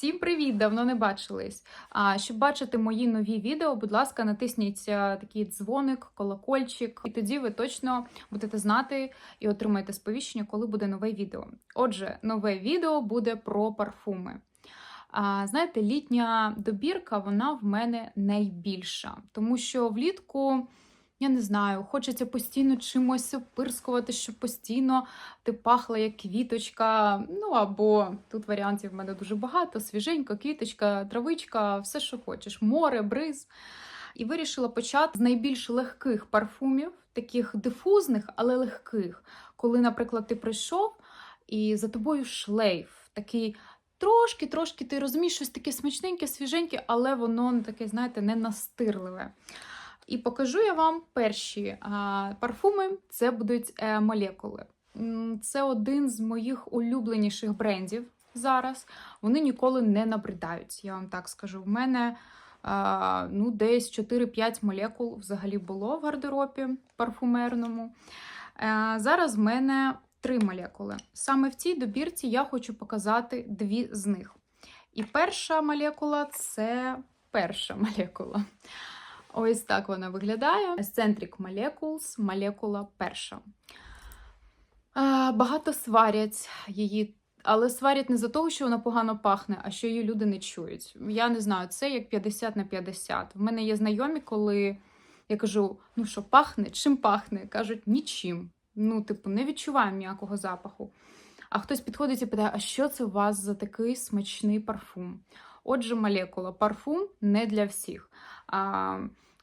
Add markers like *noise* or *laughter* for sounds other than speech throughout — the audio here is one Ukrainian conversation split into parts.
Всім привіт! Давно не бачились. А щоб бачити мої нові відео, будь ласка, натисніть е, такий дзвоник, колокольчик, і тоді ви точно будете знати і отримаєте сповіщення, коли буде нове відео. Отже, нове відео буде про парфуми. А, знаєте, літня добірка вона в мене найбільша, тому що влітку. Я не знаю, хочеться постійно чимось опирскувати, щоб постійно ти пахла як квіточка. Ну або тут варіантів в мене дуже багато: свіженька, квіточка, травичка, все, що хочеш, море, бриз. І вирішила почати з найбільш легких парфумів, таких дифузних, але легких. Коли, наприклад, ти прийшов і за тобою шлейф, такий. Трошки-трошки ти розумієш щось таке смачненьке, свіженьке, але воно таке, знаєте, не настирливе. І покажу я вам перші парфуми. Це будуть е, молекули. Це один з моїх улюбленіших брендів зараз. Вони ніколи не набридають, я вам так скажу. В мене ну, десь 4-5 молекул взагалі було в гардеробі парфумерному. Е, зараз в мене три молекули. Саме в цій добірці я хочу показати дві з них. І перша молекула це перша молекула. Ось так вона виглядає. Eccentric Molecules, молекула перша. Багато сварять її, але сварять не за того, що вона погано пахне, а що її люди не чують. Я не знаю, це як 50 на 50. В мене є знайомі, коли я кажу: ну що, пахне? Чим пахне? Кажуть, нічим. Ну, типу, не відчуваємо ніякого запаху. А хтось підходить і питає, а що це у вас за такий смачний парфум? Отже, молекула парфум не для всіх.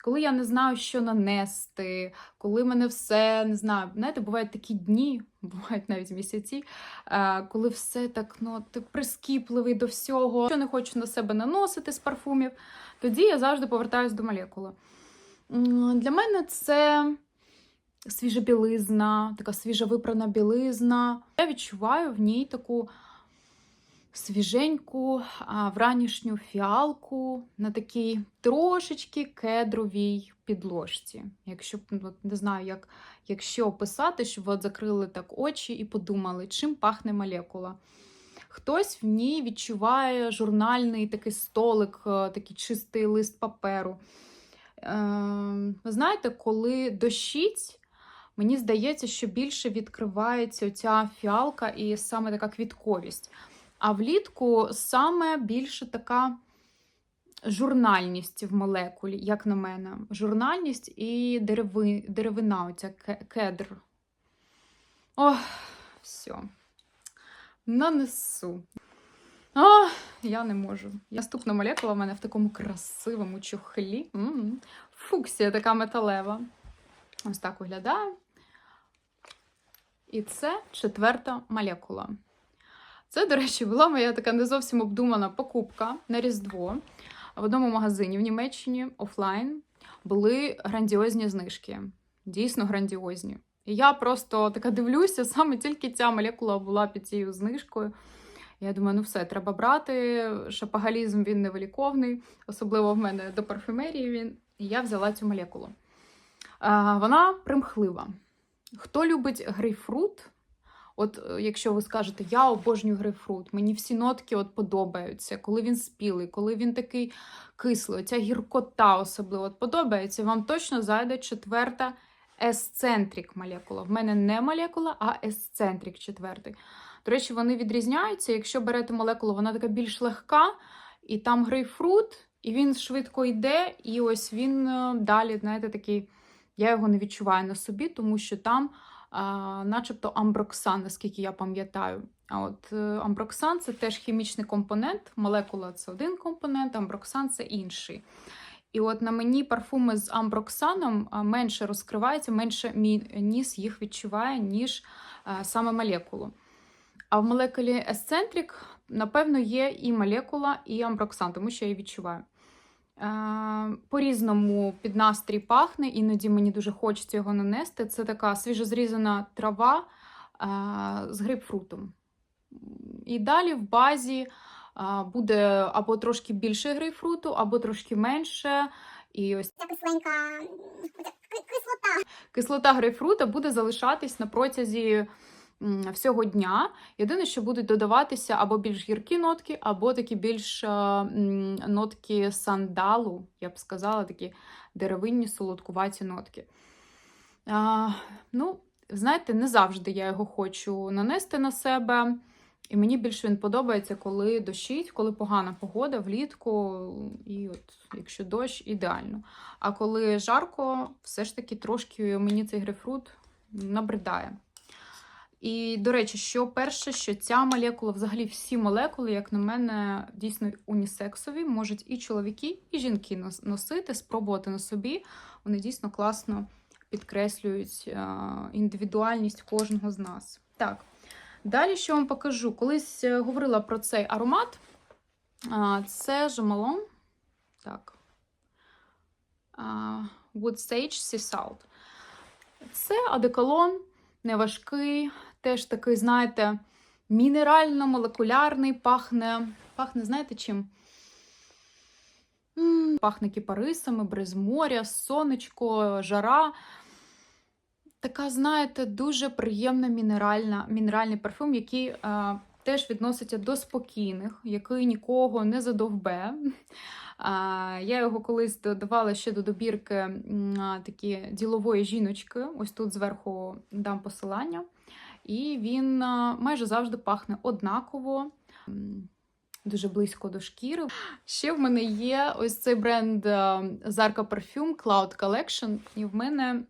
Коли я не знаю, що нанести, коли мене все не знаю, знаєте, бувають такі дні, *laughs* бувають навіть місяці, коли все так ну, ти прискіпливий до всього, що не хочу на себе наносити з парфумів, тоді я завжди повертаюся до молекули. Для мене це свіжа білизна, така свіжа випрана білизна. Я відчуваю в ній таку свіженьку вранішню фіалку на такій трошечки кедровій підложці. Якщо ну, не знаю, як, якщо описати, щоб ви закрили так очі і подумали, чим пахне молекула. Хтось в ній відчуває журнальний такий столик, е, такий чистий лист паперу. Е, ви знаєте, коли дощить, мені здається, що більше відкривається ця фіалка і саме така квітковість. А влітку саме більше така журнальність в молекулі, як на мене. Журнальність і дереви, деревина, оця ке- кедр. Ох, все. Нанесу. Ох, я не можу. Наступна молекула в мене в такому красивому чохлі. М. Фуксія така металева. Ось так виглядає. І це четверта молекула. Це, до речі, була моя така не зовсім обдумана покупка на Різдво. В одному магазині в Німеччині офлайн були грандіозні знижки. Дійсно грандіозні. І я просто така дивлюся, саме тільки ця молекула була під цією знижкою. Я думаю, ну все, треба брати. Шапагалізм він невиліковний, особливо в мене до парфюмерії він. І я взяла цю молекулу. А, вона примхлива. Хто любить грейпфрут, От е, якщо ви скажете, я обожнюю грейпфрут, мені всі нотки от подобаються, коли він спілий, коли він такий кислий, ця гіркота особливо от подобається, вам точно зайде четверта есцентрик молекула. В мене не молекула, а есцентрик четвертий. До речі, вони відрізняються. Якщо берете молекулу, вона така більш легка, і там грейпфрут, і він швидко йде, і ось він е, далі, знаєте, такий. Я його не відчуваю на собі, тому що там начебто амброксан, наскільки я пам'ятаю. А от е, амброксан це теж хімічний компонент, молекула це один компонент, амброксан це інший. І от на мені парфуми з амброксаном менше розкриваються, менше мій ніс їх відчуває, ніж саме молекулу. А в молекулі Есцентрик, напевно, є і молекула, і амброксан, тому що я її відчуваю. Е, По-різному під настрій пахне, іноді мені дуже хочеться його нанести. Це така свіжозрізана трава е, з грейпфрутом. І далі в базі е, буде або трошки більше грейпфруту, або трошки менше. І ось Ця кисленька кислота. кислота грейпфрута буде залишатись на протязі всього дня. Єдине, що будуть додаватися або більш гіркі нотки, або такі більш е, нотки сандалу, я б сказала, такі деревинні солодкуваті нотки. А, ну, знаєте, не завжди я його хочу нанести на себе. І мені більше він подобається, коли дощить, коли погана погода влітку, і от якщо дощ, ідеально. А коли жарко, все ж таки трошки мені цей грейпфрут набридає. І, до речі, що перше, що ця молекула, взагалі всі молекули, як на мене, дійсно унісексові, можуть і чоловіки, і жінки носити, спробувати на собі. Вони дійсно класно підкреслюють е, індивідуальність кожного з нас. Так, далі що вам покажу? Колись е, говорила про цей аромат. Це Жомалон. Так. Wood Sage Sea Salt. Це одеколон, неважкий, теж такий, знаєте, мінерально-молекулярний, пахне. Пахне, знаєте чим? Пахне кіпарисами, бриз моря, сонечко, жара. Така, знаєте, дуже приємна мінеральна, мінеральний парфюм, який е, теж відноситься до спокійних, який нікого не задовбе. А, Я його колись додавала ще до добірки а, такі ділової жіночки. Ось тут зверху дам посилання. І він майже завжди пахне однаково, дуже близько до шкіри. Ще в мене є ось цей бренд а, Zarka Parfum Cloud Collection, і в мене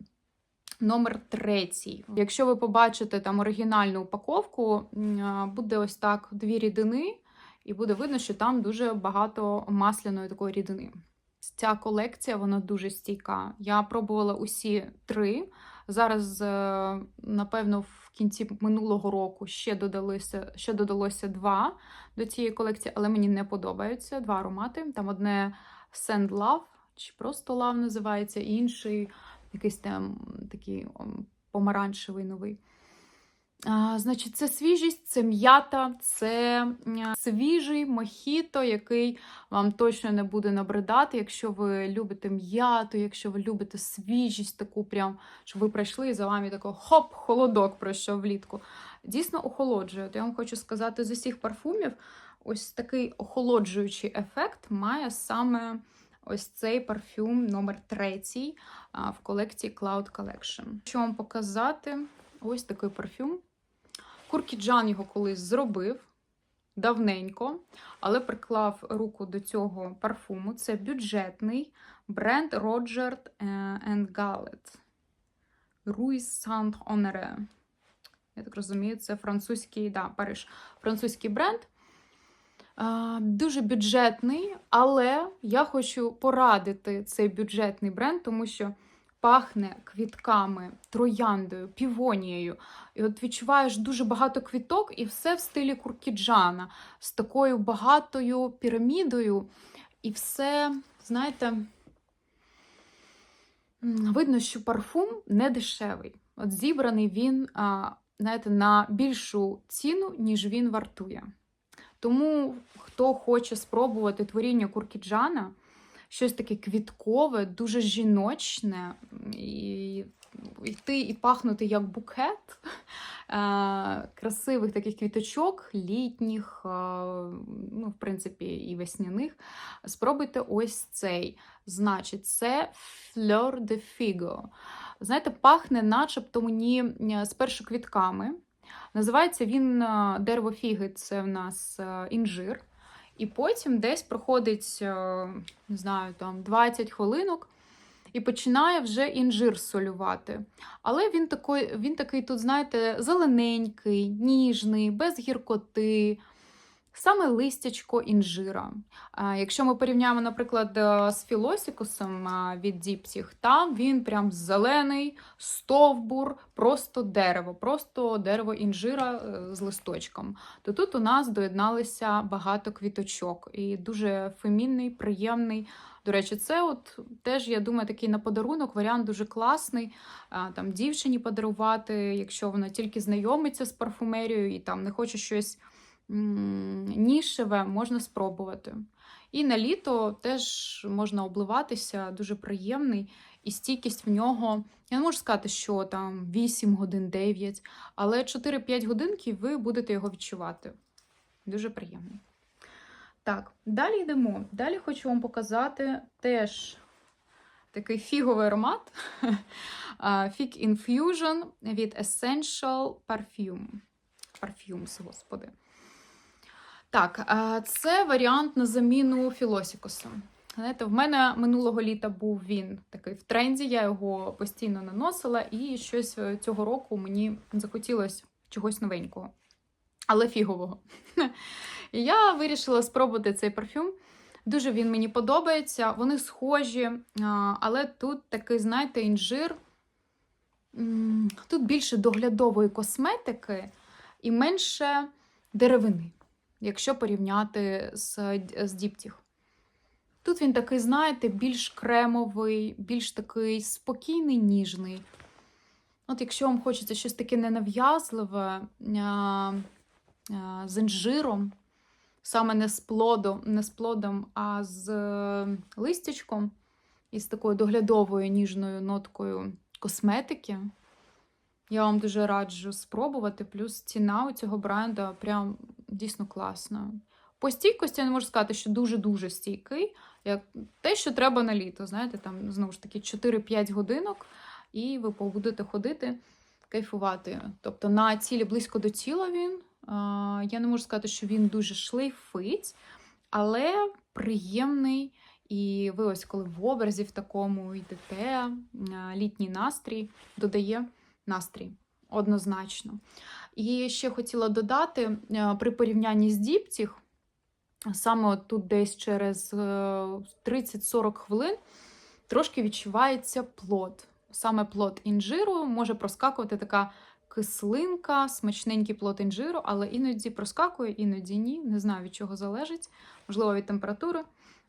номер третій. Якщо ви побачите там оригінальну упаковку, буде ось так дві рідини, і буде видно, що там дуже багато масляної такої рідини. Ця колекція вона дуже стійка. Я пробувала усі три. Зараз, е, напевно, в кінці минулого року ще додалося, ще додалося два до цієї колекції, але мені не подобаються два аромати. Там одне Sand Love, чи просто Love називається, і інший якийсь там такий помаранчевий новий. Значить, це свіжість, це м'ята, це свіжий мохіто, який вам точно не буде набридати, якщо ви любите м'яту, якщо ви любите свіжість, таку прям, щоб ви прийшли і за вами тако хоп, холодок пройшов влітку. Дійсно охолоджує. От я вам хочу сказати, з усіх парфумів ось такий охолоджуючий ефект має саме ось цей парфюм номер третій в колекції Cloud Collection. Що вам показати? Ось такий парфюм. Куркіджан його колись зробив давненько, але приклав руку до цього парфуму. Це бюджетний бренд Roger and Gallet. Ruiz Saint Honoré. Я так розумію, це французький, да, Париж, французький бренд. Дуже бюджетний, але я хочу порадити цей бюджетний бренд, тому що пахне квітками, трояндою, півонією. І от відчуваєш дуже багато квіток, і все в стилі куркіджана, з такою багатою пірамідою. І все, знаєте, видно, що парфум не дешевий. От зібраний він, знаєте, на більшу ціну, ніж він вартує. Тому, хто хоче спробувати творіння куркіджана, щось таке квіткове, дуже жіночне, і йти і пахнути як букет *laughs* е, красивих таких квіточок, літніх, е, ну, в принципі, і весняних. Спробуйте ось цей. Значить, це Fleur de Figo. Знаєте, пахне, начебто мені е, спершу квітками. Називається він дерево фіги, це в нас інжир. І потім десь проходить, е, не знаю, там 20 хвилинок і починає вже інжир солювати. Але він такий, він такий тут, знаєте, зелененький, ніжний, без гіркоти. Саме листячко інжира. Якщо ми порівняємо, наприклад, е, з філосікусом е, від Діпсіх, там він прям зелений, стовбур, просто дерево, просто дерево інжира е, з листочком. То тут у нас доєдналися багато квіточок і дуже фемінний, приємний. До речі, це от теж, я думаю, такий на подарунок варіант дуже класний. Там дівчині подарувати, якщо вона тільки знайомиться з парфумерією і там не хоче щось нішеве, можна спробувати. І на літо теж можна обливатися, дуже приємний. І стійкість в нього, я не можу сказати, що там 8 годин, 9, але 4-5 годинків ви будете його відчувати. Дуже приємний. Так, далі йдемо. Далі хочу вам показати теж такий фіговий аромат. *laughs* Fig Infusion від Essential Perfume. Parfums, господи. Так, це варіант на заміну Філосікуса. Знаєте, в мене минулого літа був він такий в тренді, я його постійно наносила, і щось е, цього року мені захотілося чогось новенького, але фігового. *laughs* Я вирішила спробувати цей парфюм. Дуже він мені подобається. Вони схожі, але тут такий, знаєте, інжир. Тут більше доглядової косметики і менше деревини, якщо порівняти з, з діптіх. Тут він такий, знаєте, більш кремовий, більш такий спокійний, ніжний. От якщо вам хочеться щось таке ненав'язливе з інжиром, саме не з плодом, не з плодом, а з е, листячком і з такою доглядовою ніжною ноткою косметики. Я вам дуже раджу спробувати. Плюс ціна у цього бренду прям дійсно класна. По стійкості я не можу сказати, що дуже-дуже стійкий. Як те, що треба на літо. Знаєте, там знову ж таки 4-5 годинок, і ви будете ходити, кайфувати. Тобто на цілі близько до тіла він. Я не можу сказати, що він дуже шлейфить, але приємний. І ви ось коли в образі в такому йдете, літній настрій додає настрій однозначно. І ще хотіла додати при порівнянні з діптіх, саме тут десь через е, 30-40 хвилин трошки відчувається плод. Саме плод інжиру може проскакувати така кислинка, смачненький плод інжиру, але іноді проскакує, іноді ні. Не знаю, від чого залежить, можливо, від температури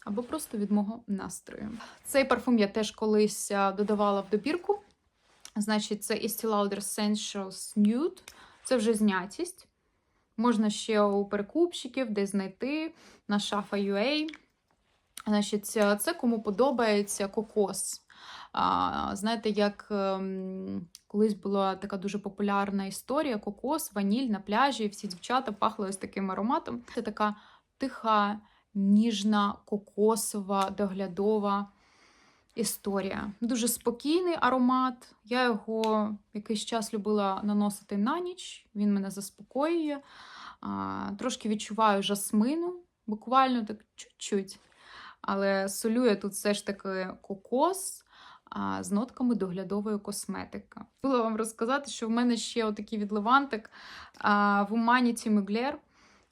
або просто від мого настрою. Цей парфум я теж колись додавала в добірку. Значить, це Estee Lauder Essentials Nude. Це вже знятість. Можна ще у перекупщиків десь знайти на шафа UA. Значить, це кому подобається кокос. А, Знаєте, як ем, колись була така дуже популярна історія: кокос, ваніль на пляжі, і всі дівчата пахли ось таким ароматом. Це така тиха, ніжна, кокосова, доглядова історія. Дуже спокійний аромат. Я його якийсь час любила наносити на ніч, він мене заспокоює. А, Трошки відчуваю жасмину, буквально так чуть-чуть. Але солює тут все ж таки кокос а, з нотками доглядової косметики. Хотіла вам розказати, що в мене ще отакий відливантик а, в Mugler.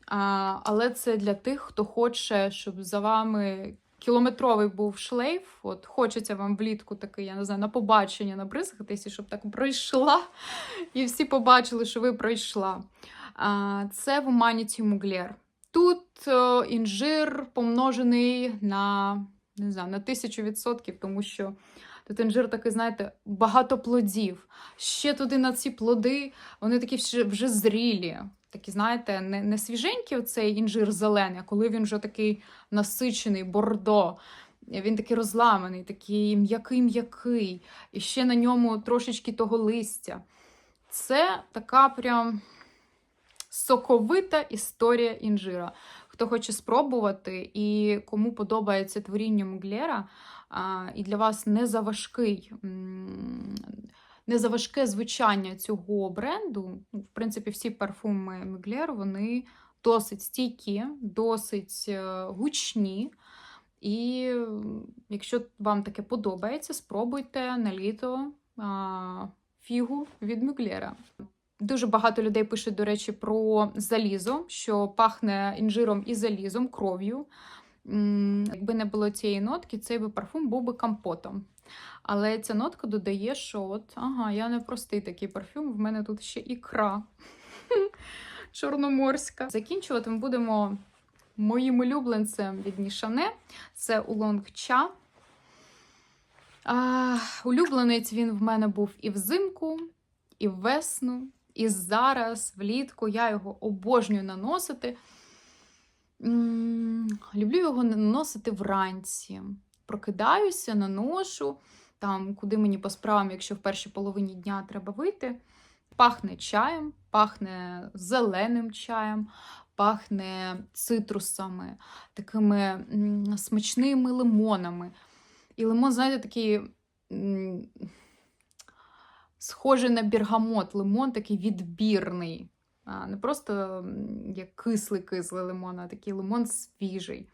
А, але це для тих, хто хоче, щоб за вами кілометровий був шлейф. От Хочеться вам влітку такий, я не знаю, на побачення набризгатися, щоб так пройшла. І всі побачили, що ви пройшла. Це в Humanity Mugler. Тут о, інжир помножений на не знаю, на тисячу відсотків, тому що тут інжир такий, знаєте, багато плодів. Ще туди на ці плоди, вони такі вже, зрілі. Такі, знаєте, не, не свіженький оцей інжир зелений, а коли він вже такий насичений, бордо. Він такий розламаний, такий м'який-м'який. І ще на ньому трошечки того листя. Це така прям соковита історія інжира. Хто хоче спробувати і кому подобається творіння Муглера, і для вас не заважкий, не заважке звучання цього бренду. Ну, В принципі, всі парфуми Муглер, вони досить стійкі, досить е, гучні. І якщо вам таке подобається, спробуйте на літо фігу від Мюглера. Дуже багато людей пишуть, до речі, про залізо, що пахне інжиром і залізом, кров'ю. Якби не було цієї нотки, цей би парфум був би компотом. Але ця нотка додає, що от, ага, я не простий такий парфюм, в мене тут ще ікра *laughs* чорноморська. Закінчувати ми будемо моїм улюбленцем від Нішане. Це Улонг Ча. Улюбленець він в мене був і взимку, і весну, І зараз, влітку, я його обожнюю наносити. Люблю його наносити вранці. Прокидаюся, наношу, там, куди мені по справам, якщо в першій половині дня треба вийти. Пахне чаєм, пахне зеленим чаєм, пахне цитрусами, такими смачними лимонами. І лимон, знаєте, такий схожий на бергамот. Лимон такий відбірний. Не просто як кислий-кислий лимон, а такий лимон свіжий.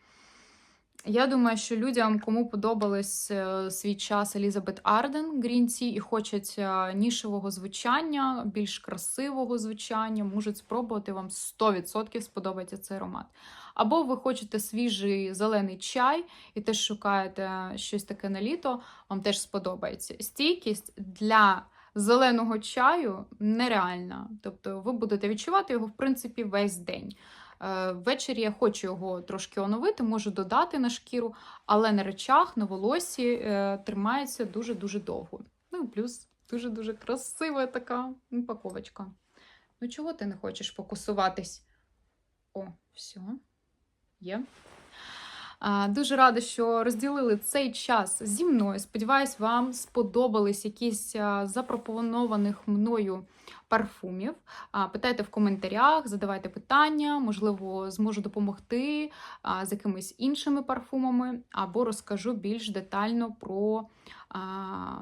Я думаю, що людям, кому подобалось е, свій час Елізабет Арден Грінці і хочуть е, нішевого звучання, більш красивого звучання, можуть спробувати вам 100% сподобається цей аромат. Або ви хочете свіжий зелений чай і теж шукаєте щось таке на літо, вам теж сподобається. Стійкість для зеленого чаю нереальна. Тобто ви будете відчувати його, в принципі, весь день. Е, Ввечері я хочу його трошки оновити, можу додати на шкіру, але на речах, на волосі е, тримається дуже-дуже довго. Ну і плюс дуже-дуже красива така упаковочка. Ну, чого ти не хочеш фокусуватись? О, все, є. Дуже рада, що розділили цей час зі мною. Сподіваюсь, вам сподобались якісь запропонованих мною парфумів. Питайте в коментарях, задавайте питання, можливо, зможу допомогти з якимись іншими парфумами, або розкажу більш детально про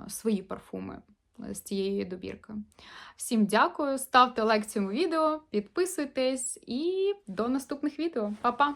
свої парфуми з цієї добірки. Всім дякую, ставте лайк цьому відео, підписуйтесь і до наступних відео. Па-па!